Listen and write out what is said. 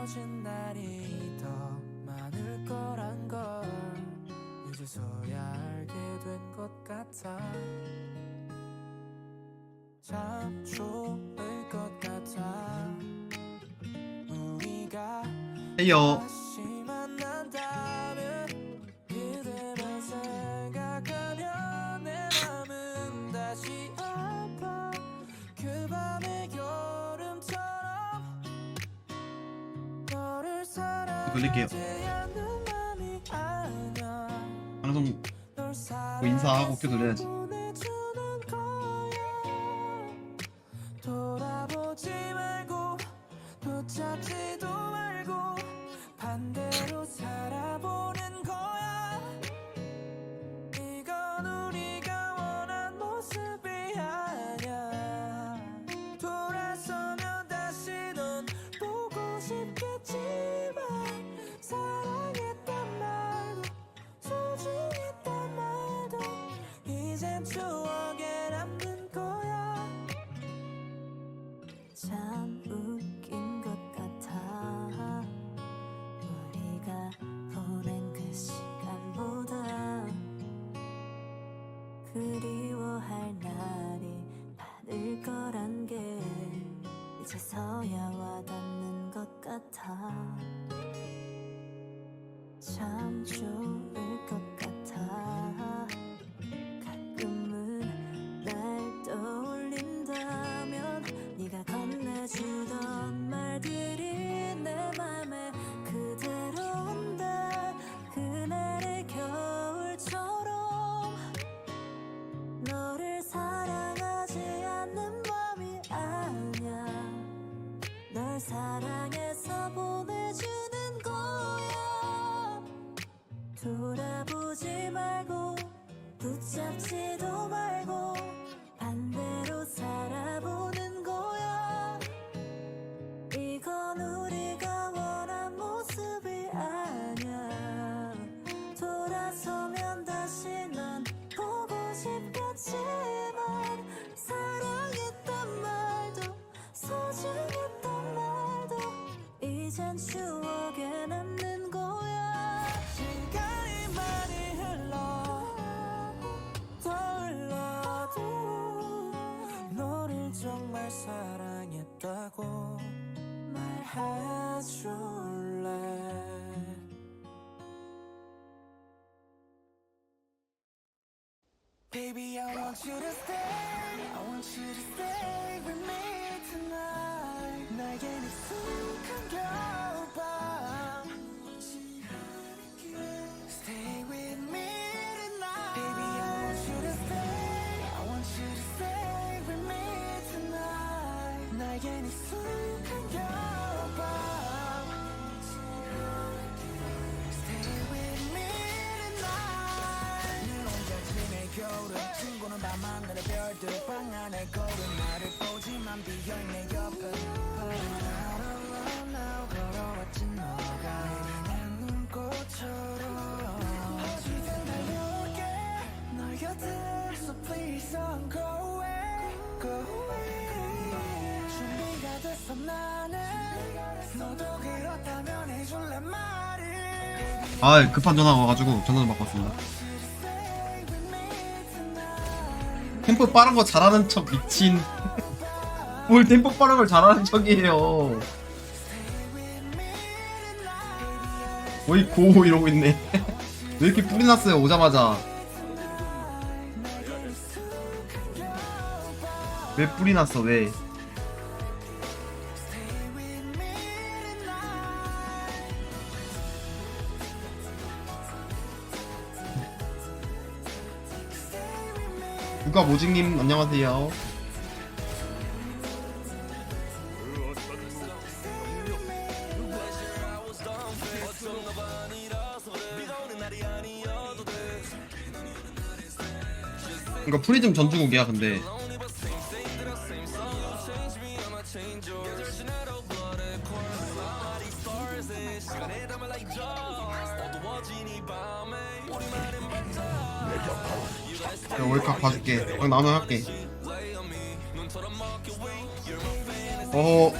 멀어진 날이 더 많을 거란 걸 이제서야 알게 된 것 같아 참 좋을 것 같아 우리가 해요. 맘이 아냐 방송 널뭐 인사하고 큐 돌려야지. 이젠 추억에 남는 거야. 참 웃긴 것 같아. 우리가 보낸 그 시간보다 그리워할 날이 많을 거란 게 이제서야 와닿는 것 같아. 참 좋을 사랑해서 보내주는 거야. 돌아보지 말고 붙잡지도 말고 이젠 추억에 남는 거야 시간이 많이 흘러 떠올라도 너를 정말 사랑했다고 말해줄래 Baby, I want you to stay. I want you to stay 방 안에 거울은 나를 보지만 비어있는 내 옆에 Out alone now 걸어왔지 너가 내리는 눈꽃처럼 어디든 달려올게. 널 곁에 So please don't go away Go away 준비가 됐어 나는. 너도 그렇다면 해줄래 말을. 아 급한 전화가 와가지고 전화 좀 바꿨습니다. 템포 빠른 거 잘하는 척 미친. 뭘 템포 빠른 걸 잘하는 척이에요. 거의 고 이러고 있네. 왜 이렇게 뿌리 났어요 오자마자. 왜 뿌리 났어 왜? 누가 모직님 안녕하세요. 이거 프리즘 전주곡이야 근데 내가 월컵 봐줄게. 형 나오면 할게. 어